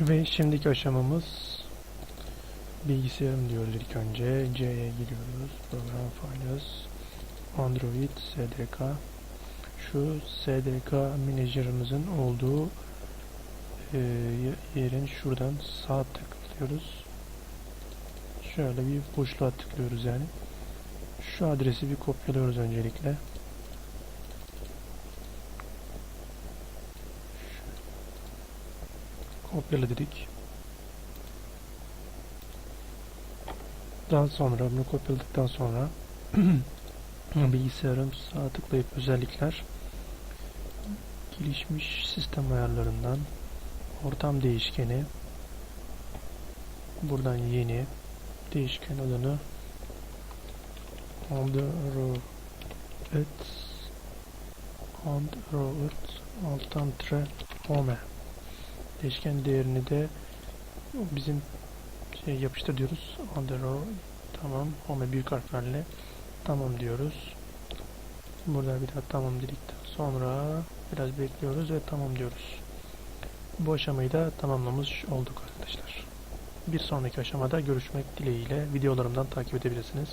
Ve şimdiki aşamamız bilgisayarım diyoruz ilk önce. C'ye giriyoruz. Program Files. Android SDK. Şu SDK Manager'ımızın olduğu e, yerin şuradan sağ tıklıyoruz. Şöyle bir boşluğa tıklıyoruz yani. Şu adresi bir kopyalıyoruz öncelikle. Kopyala dedik. Daha sonra bunu kopyaladıktan sonra bilgisayarım sağ tıklayıp özellikler gelişmiş sistem ayarlarından ortam değişkeni buradan yeni değişken adını Android Android alttan tre home değişken değerini de bizim şey yapıştır diyoruz. Android tamam home büyük harflerle tamam diyoruz. Burada bir daha tamam dedikten sonra biraz bekliyoruz ve tamam diyoruz. Bu aşamayı da tamamlamış olduk arkadaşlar. Bir sonraki aşamada görüşmek dileğiyle videolarımdan takip edebilirsiniz.